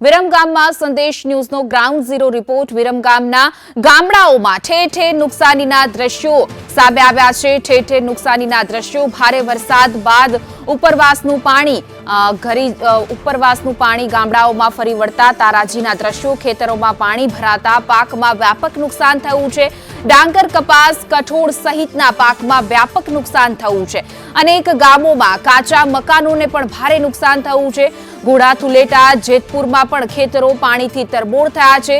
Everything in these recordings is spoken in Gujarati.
વિરમગામમાં સંદેશ ન્યૂઝનો ગ્રાઉન્ડ ઝીરો રિપોર્ટ. વિરમગામના ગામડાઓમાં ઠેર ઠેર નુકસાનીના દ્રશ્યો સામે આવ્યા છે. ઠેર ઠેર નુકસાનીના દ્રશ્યો. ભારે વરસાદ બાદ ઉપરવાસનું પાણી ઘરી ઉપરવાસનું પાણી ગામડાઓમાં ફરી વળતા તારાજીના દ્રશ્યો. ખેતરોમાં પાણી ભરાતા પાકમાં વ્યાપક નુકસાન થયું છે. ડાંગર, કપાસ, કઠોળ સહિતના પાકમાં વ્યાપક નુકસાન થયું છે. અનેક ગામોમાં કાચા મકાનોને પણ ભારે નુકસાન થયું છે. ઘોડા તુલેટા જેતપુરમાં પણ ખેતરો પાણીથી તરબોળ થયા છે.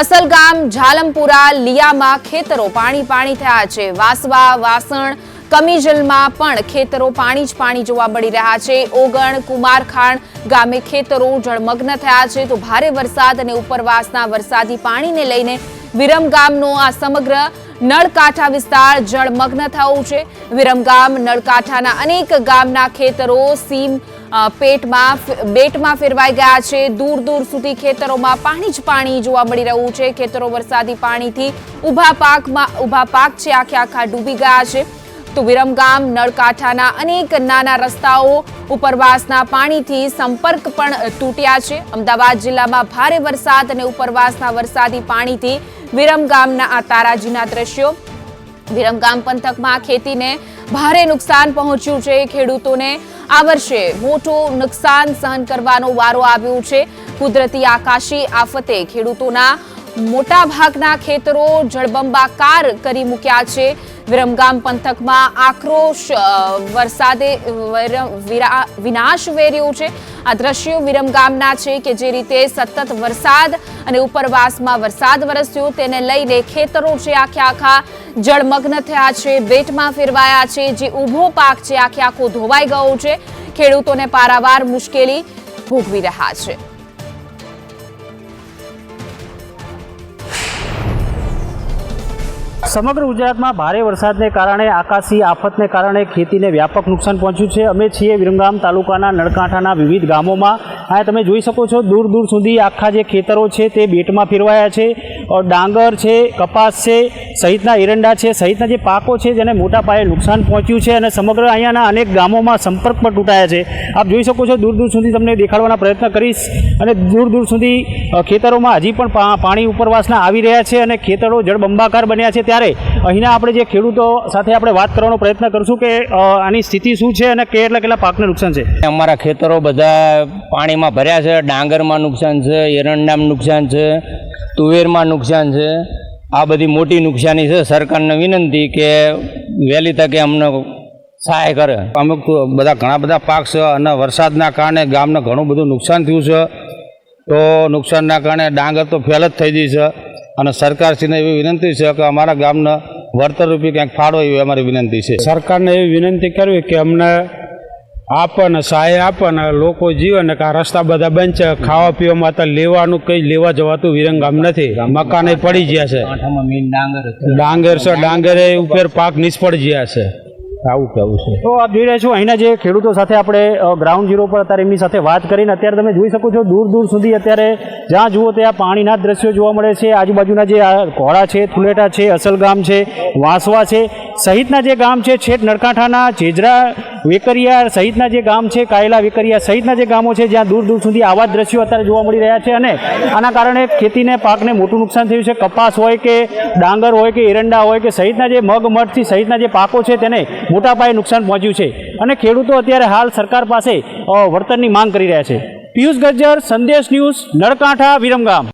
અસલગામ, ઝાલમપુરા, લિયામાં ખેતરો પાણી પાણી થયા છે. વાસવા, વાસણ કમિજલમાં પણ ખેતરો પાણી જ પાણી જોવા મળી રહ્યા છે. ઓગણ કુમારખાણ ગામે ખેતરો જળમગ્ન થયા છે. તો ભારે વરસાદ અને ઉપરવાસના વરસાદી પાણીને લઈને વિરમગામનો આ સમગ્ર નળકાંઠા વિસ્તાર જળમગ્ન થયો છે. વિરમગામ નળકાંઠાના અનેક ગામના ખેતરો સીમ પેટમાં બેટમાં ફેરવાઈ ગયા છે. દૂર દૂર સુધી ખેતરોમાં પાણી જ પાણી જોવા મળી રહ્યું છે. ખેતરો વરસાદી પાણીથી ઊભા પાકમાં, ઊભા પાક છે. આખે આખા ડૂબી ગયા છે. તો વિરમગામ, નળકાંઠાના અનેક નાના રસ્તાઓ ઉપરવાસના પાણીથી સંપર્ક પણ તૂટ્યા છે. અમદાવાદ જિલ્લામાં ભારે વરસાદ અને ઉપરવાસના વરસાદી પાણીથી વિરમગામના આ તારાજીના દ્રશ્યો. વિરમગામ પંથકમાં ખેતીને ભારે નુકસાન પહોંચ્યું છે. ખેડૂતોને આ વર્ષે મોટું નુકસાન સહન કરવાનો વારો આવ્યો છે. કુદરતી આકાશી આફતે ખેડૂતોના મોટા ભાગના ખેતરો જળબંબાકાર કરી મૂક્યા છે. વિરમગામ પંથકમાં આક્રોશ વરસાદે વર- વિનાશ વેર્યો છે. આ દ્રશ્યો વિરમગામના છે કે જે રીતે સતત વરસાદ અને ઉપરવાસમાં વરસાદ વરસ્યો તેને લઈને ખેતરો છે આખે આખા જળમગ્ન થયા છે, બેટમાં ફેરવાયા છે, જે ઊભો પાક છે આખે આખો ધોવાઈ ગયો છે. ખેડૂતોને પારાવાર મુશ્કેલી ભોગવી રહ્યા છે. સમગ્ર ગુજરાતમાં ભારે વરસાદને કારણે, આકાશી આફતને કારણે ખેતીને વ્યાપક નુકસાન પહોંચ્યું છે. અમે છીએ વિરમગામ તાલુકાના નળકાંઠાના વિવિધ ગામોમાં આ તમે જોઈ શકો છો, દૂર દૂર સુધી આખા જે ખેતરો છે તે બેટમાં ફેરવાયા છે ડાંગર છે, કપાસ છે, સહિતના એરંડા છે, સહિતના જે પાકો છે જેને મોટા પાયે નુકસાન પહોંચ્યું છે અને સમગ્ર અહીંયાના અનેક ગામોમાં સંપર્ક પણ તૂટાયા છે. આપ જોઈ શકો છો, દૂર દૂર સુધી તમને દેખાડવાના પ્રયત્ન કરીશ અને દૂર દૂર સુધી ખેતરોમાં હજી પણ પાણી ઉપરવાસના આવી રહ્યા છે અને ખેતરો જળબંબાકાર બન્યા છે. ત્યારે અહીંના આપણે જે ખેડૂતો સાથે આપણે વાત કરવાનો પ્રયત્ન કરશું કે આની સ્થિતિ શું છે અને કેટલા કેટલા પાકને નુકસાન છે? અમારા ખેતરો બધા પાણીમાં ભર્યા છે, ડાંગરમાં નુકસાન છે, એરંડામાં નુકસાન છે, તુવેરમાં નુકસાન છે. આ બધી મોટી નુકસાની છે. સરકારને વિનંતી કે વહેલી તકે અમને સહાય કરે. અમુક બધા ઘણા બધા પાક છે અને વરસાદના કારણે ગામને ઘણું બધું નુકસાન થયું છે. તો નુકસાનના કારણે ડાંગર તો ફેલ જ થઈ ગઈ છે. અને સરકારશ્રીને એવી વિનંતી છે કે અમારા ગામને વળતર રૂપી ક્યાંક ફાળો એવી અમારી વિનંતી છે. સરકારને એવી વિનંતી કરવી કે અમને આપે ને સહાય આપણને લોકો જીવે ને કે આ રસ્તા બધા બંધ છે ખાવા પીવામાં તો લેવાનું કંઈ લેવા જવાતું વિરંગામ નથી. મકાને પડી ગયા છે. ડાંગર છે. ડાંગરે ઉપર પાક નિષ્ફળ ગયા છે. આવું કેવું છે? તો આપ જોઈ રહ્યા છો અહીંના જે ખેડૂતો સાથે આપણે ગ્રાઉન્ડ ઝીરો પર અત્યારે એમની સાથે વાત કરીને અત્યારે તમે જોઈ શકો છો દૂર દૂર સુધી અત્યારે જ્યાં જુઓ ત્યાં પાણીના દ્રશ્યો જોવા મળે છે. આજુબાજુના જે કોળા ઘોડા છે થુલેટા છે અસલગામ છે વાંસવા છે સહિતના જે ગામ છે છેટ નળકાંઠાના જેજરા, વેકરિયા સહિતના જે ગામ છે, કાયલા વેકરિયા સહિતના જે ગામો છે, જ્યાં દૂર દૂર સુધી આવા દ્રશ્યો અત્યારે જોવા મળી રહ્યા છે અને આના કારણે ખેતીને પાકને મોટું નુકસાન થયું છે. કપાસ હોય કે ડાંગર હોય કે એરંડા હોય કે સહિતના જે મગ, મઠથી સહિતના જે પાકો છે, તેને મોટા પાયે નુકસાન પહોંચ્યું છે. અને ખેડૂતો અત્યારે હાલ સરકાર પાસે વળતરની માંગ કરી રહ્યા છે. પિયુષ ગજ્જર, સંદેશ ન્યૂઝ નળકાંઠા વિરમગામ.